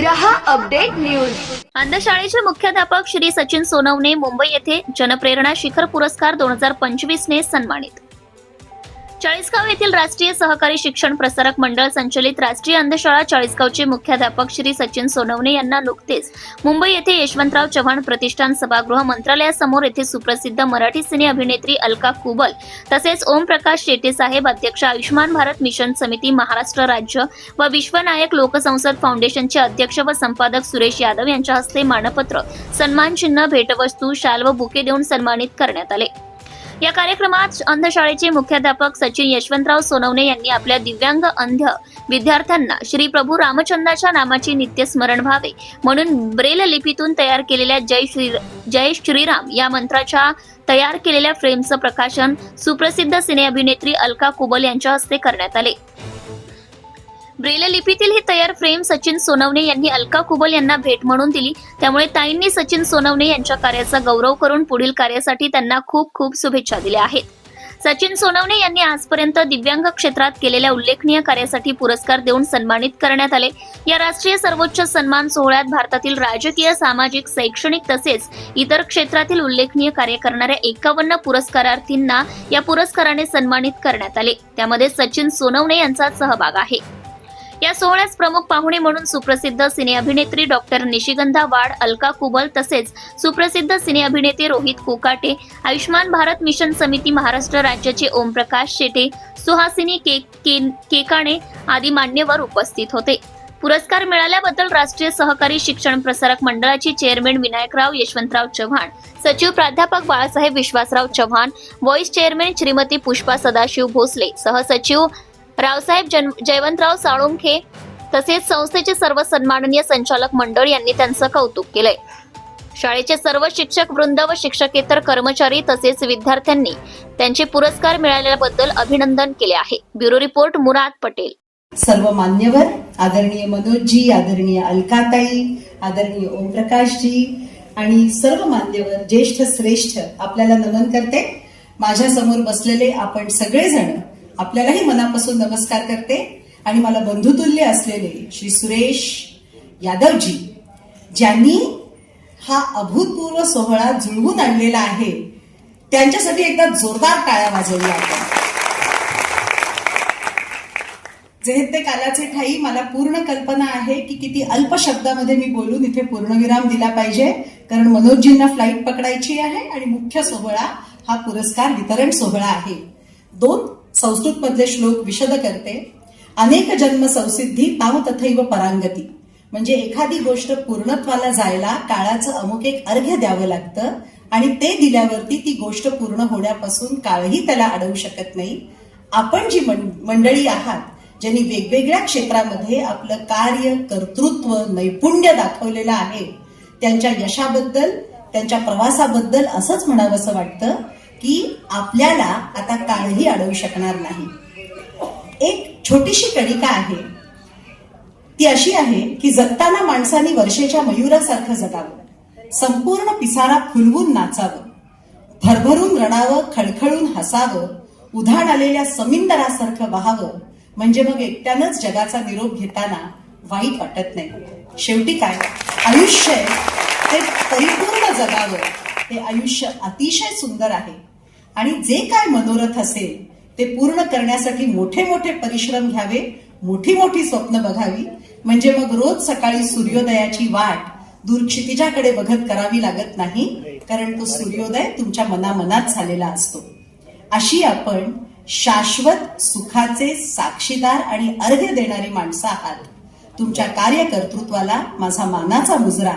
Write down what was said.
रहा update news. अंधशाळेचे मुख्याध्यापक श्री सचिन सोनवणे मुंबई येथे जनप्रेरणा शिखर पुरस्कार दोन हजार पंचवीस ने सन्मानित. चाळीसगाव येथील राष्ट्रीय सहकारी शिक्षण प्रसारक मंडळ संचलित राष्ट्रीय अंधशाळा चाळीसगावचे मुख्याध्यापक श्री सचिन सोनवणे यांना नुकतेच मुंबई येथे यशवंतराव चव्हाण प्रतिष्ठान सभागृह मंत्रालयासमोर येथे सुप्रसिद्ध मराठी सिने अभिनेत्री अलका कुबल तसेच ओमप्रकाश शेटे साहेब अध्यक्ष आयुष्मान भारत मिशन समिती महाराष्ट्र राज्य व विश्वनायक लोकसंसद फाउंडेशनचे अध्यक्ष व संपादक सुरेश यादव यांच्या हस्ते मानपत्र सन्मान चिन्ह भेटवस्तू शाल व बुके देऊन सन्मानित करण्यात आले. या कार्यक्रमात अंधशाळेचे मुख्याध्यापक सचिन यशवंतराव सोनवणे यांनी आपल्या दिव्यांग अंध विद्यार्थ्यांना श्री प्रभू रामचंद्राच्या नामाचे नित्य स्मरण व्हावे म्हणून ब्रेल लिपीतून तयार केलेल्या जय श्री जय श्रीराम या मंत्राच्या तयार केलेल्या फ्रेमचं प्रकाशन सुप्रसिद्ध सिने अभिनेत्री अलका कुबल यांच्या हस्ते करण्यात आले. ब्रेल लिपीतील ही तयार फ्रेम सचिन सोनवणे यांनी अलका कुबल यांना भेट म्हणून दिली. त्यामुळे ताईंनी सचिन सोनवणे यांच्या कार्याचा गौरव करून पुढील कार्यासाठी त्यांना खूप खूप शुभेच्छा दिल्या आहेत. सचिन सोनवणे यांनी आजपर्यंत दिव्यांग क्षेत्रात केलेल्या उल्लेखनीय कार्यासाठी पुरस्कार देऊन सन्मानित करण्यात आले. या राष्ट्रीय सर्वोच्च सन्मान सोहळ्यात भारतातील राजकीय सामाजिक शैक्षणिक तसेच इतर क्षेत्रातील उल्लेखनीय कार्य करणाऱ्या एकावन्न पुरस्कारार्थींना या पुरस्काराने सन्मानित करण्यात आले. त्यामध्ये सचिन सोनवणे यांचा सहभाग आहे. या सोहळ्यास प्रमुख पाहुणे म्हणून सुप्रसिद्ध सिने अभिनेत्री डॉक्टर निशिगंधा वाड अलका कुबल तसेच सुप्रसिद्ध सिने अभिनेते रोहित कोकाटे आयुष्मान भारत मिशन समिती महाराष्ट्र राज्याचे ओमप्रकाश शेटे सुहासिनी के, के, केकाणे आदी मान्यवर उपस्थित होते. पुरस्कार मिळाल्याबद्दल राष्ट्रीय सहकारी शिक्षण प्रसारक मंडळाचे चेअरमॅन विनायकराव यशवंतराव चव्हाण सचिव प्राध्यापक बाळासाहेब विश्वासराव चव्हाण व्हॉइस चेअरमॅन श्रीमती पुष्पा सदाशिव भोसले सहसचिव रावसाहेब जन जयवंतराव साळुंखे तसेच संस्थेचे सर्व सन्माननीय संचालक मंडळ यांनी त्यांचं कौतुक केलंय. शाळेचे सर्व शिक्षक वृंद व शिक्षकेतर कर्मचारी तसेच विद्यार्थ्यांनी त्यांचे पुरस्कार मिळाल्याबद्दल अभिनंदन केले आहे. Bureau report Murad Patel. सर्व मान्यवर आदरणीय मनोजजी आदरणीय अलकाताई आदरणीय ओमप्रकाशजी आणि सर्व मान्यवर ज्येष्ठ श्रेष्ठ आपल्याला नमन करते. माझ्यासमोर बसलेले आपण सगळेजण आपल्यालाही मनापासून नमस्कार करते आणि मला बंधुतुल्य असलेले श्री सुरेश यादवजी ज्यांनी हा अभूतपूर्व सोहळा जुळवून आणलेला आहे त्यांच्यासाठी एकदा जोरदार टाळ्या वाजवल्या आपण. जे ते कालाचे ठाई मला पूर्ण कल्पना आहे की किती अल्प शब्दामध्ये मी बोलून इथे पूर्णविराम दिला पाहिजे कारण मनोजजींना फ्लाईट पकडायची आहे आणि मुख्य सोहळा हा पुरस्कार वितरण सोहळा आहे. दोन संस्कृत मधले श्लोक विशद करते अनेक जन्म संसिद्धी ताव तथैव परांगती. म्हणजे एखादी गोष्ट पूर्णत्वाला जायला काळाचं अमुक एक अर्घ्य द्यावं लागतं आणि ते दिल्यावरती ती गोष्ट पूर्ण होण्यापासून काळही त्याला अडवू शकत नाही. आपण जी मंडळी आहात ज्यांनी वेगवेगळ्या क्षेत्रामध्ये आपलं कार्य कर्तृत्व नैपुण्य दाखवलेलं आहे त्यांच्या यशाबद्दल त्यांच्या प्रवासाबद्दल असंच म्हणावंसं वाटतं की आपल्याला आता काळही अडवू शकणार नाही. एक छोटीशी कणिका आहे. ती अशी आहे की जगताना माणसाने वर्षेच्या मयुरासारखं जगावं. संपूर्ण पिसारा फुलवून नाचावं. भरभरून रडावं खळखळून हसावं उधाण आलेल्या समिंदरासारखं व्हावं. म्हणजे मग एकट्यानंच जगाचा निरोप घेताना वाईट वाटत नाही. शेवटी काय? आयुष्य ते परिपूर्ण जगावं. हे आयुष्य अतिशय सुंदर आहे. आणि जे काय मनोरथ असेल ते पूर्ण करण्यासाठी मोठे मोठे परिश्रम घ्यावे मोठी मोठी स्वप्न बघावी. म्हणजे मग रोज सकाळी सूर्योदयाची वाट दूरक्षितिजाकडे बघत करावी लागत नाही कारण तो सूर्योदय तुमच्या मनामनात झालेला असतो. अशी आपण शाश्वत सुखाचे साक्षीदार आणि अर्घ्य देणारी माणसं आहात. तुमच्या कार्यकर्तृत्वाला माझा मानाचा मुजरा